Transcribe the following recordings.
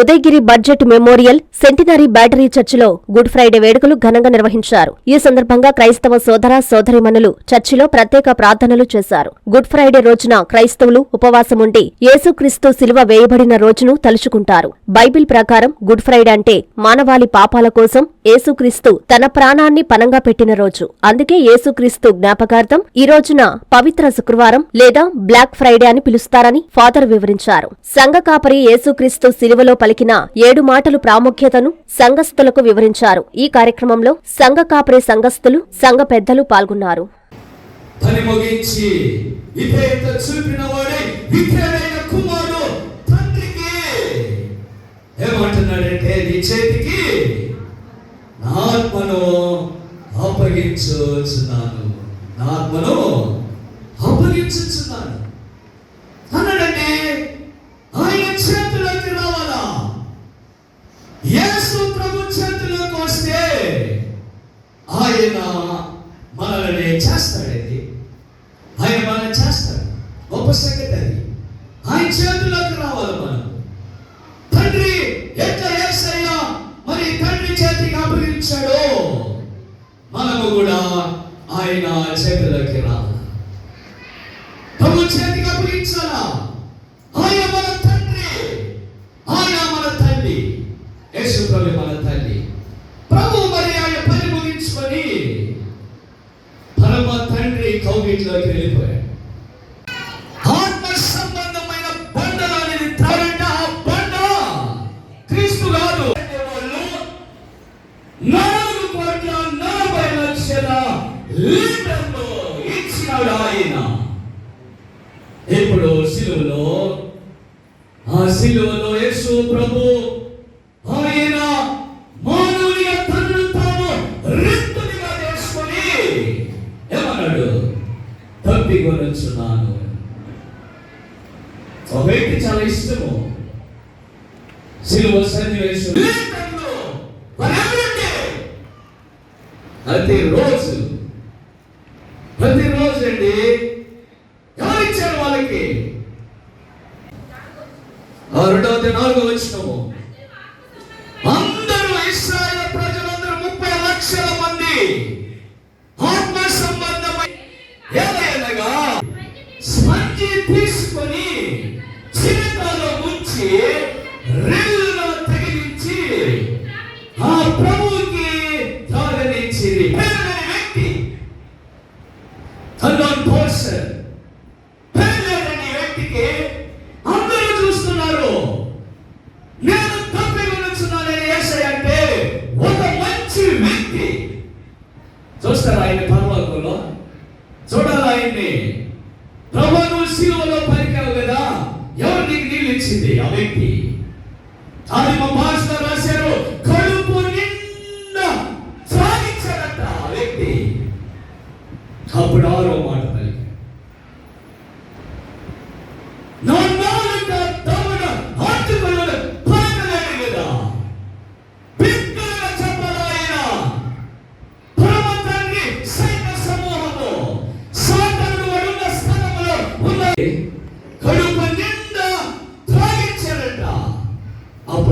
Udayagiri budget memorial centenary battery చర్చిలో good Friday వేడుకలు ఘనంగా నిర్వహించారు. ఈ సందర్భంగా క్రైస్తవ సోదర సోదరిమణులు చర్చిలో ప్రత్యేక ప్రార్థనలు చేశారు. గుడ్ ఫ్రైడే రోజున క్రైస్తవులు ఉపవాసం ఉండి యేసుక్రీస్తు శిలువ వేయబడిన రోజును తలుచుకుంటారు. బైబిల్ ప్రకారం గుడ్ ఫ్రైడే అంటే మానవాళి పాపాల కోసం యేసుక్రీస్తు తన ప్రాణాన్ని పనంగా పెట్టిన రోజు. అందుకే యేసుక్రీస్తు జ్ఞాపకార్థం ఈ రోజున పవిత్ర శుక్రవారం లేదా బ్లాక్ ఫ్రైడే అని పిలుస్తారని ఫాదర్ వివరించారు. సంఘ కాపరి యేసుక్రీస్తు శిలువలో పలికిన ఏడు మాటలు ప్రాముఖ్యతను సంఘస్థులకు వివరించారు. ఈ కార్యక్రమంలో సంఘ కాపరి సంఘస్థులు సంఘ పెద్దలు పాల్గొన్నారు. ఏమంటున్నాడంటే నీ చేతికి ఆత్మను అప్పగించున్నాను నా ఆత్మను అప్పగించున్నాను అన్నాడంటే ఆయన చేతిలోకి రావాలా? యేసు ప్రభు చేతిలోకి వస్తే ఆయన మనల్ని చేస్తాడండి ఆయన మనల్ని చేస్తాడు గొప్ప సంగతి అది ఆయన చేతుల్లోకి రావాలి మనం తండ్రి ఎట్లా ఏసయ్యా మరి తండ్రి చేతికి అప్పగించాడో మనము కూడా ఆయన చేతుల్లోకి రావాలి ప్రభు చేతికి అప్పగించాలా? ఆయన మన తండ్రి. ఆయన మన తల్లి. యేసు ప్రభు మన తల్లి. ప్రభు మరి ఆయన పని ముగించుకొని పరమ తండ్రి కౌగిట్లోకి వెళ్ళిపోయాడు. లీటర్లో ఇచ్చినాడు ఆయన ఇప్పుడు సిలువలో ఆ సిలువలో యేసు ప్రభు ఆయన మానవునిగా తనను తాను రిక్తునిగా చేసుకొని ఏమన్నాడు? తప్పికొనొచ్చున్నాను ఒక వ్యక్తి చాలా ఇష్టము. సిలువ సన్నివేశం. లీటర్లు ప్రతి రోజు రోజు అండి ఎవరిచ్చారు వాళ్ళకి? రెండవది నాలుగో వచ్చినము అందరూ ఇస్రాయల్ ప్రజలందరూ ముప్పై లక్షల మంది ఆత్మ సంబంధమై ఏదైనాగా స్పంజి తీసుకొని చిరకాలో ఉంచి రెల్లులో చూస్తారు ఆయన పరలోకంలో? చూడాలి ఆయన్ని ప్రభు నువ్వు శిలువలో పలికావు కదా. ఎవరు నీకు నీళ్ళు ఇచ్చింది? ఆ వ్యక్తి. అది మా మాస్టర్ రాశారు కడుపు నిండా సాగించాడట ఆ వ్యక్తి. అప్పుడు ఆరో మాట.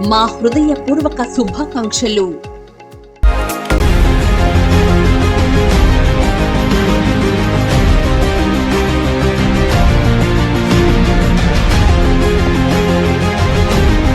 మా హృదయపూర్వక శుభాకాంక్షలు.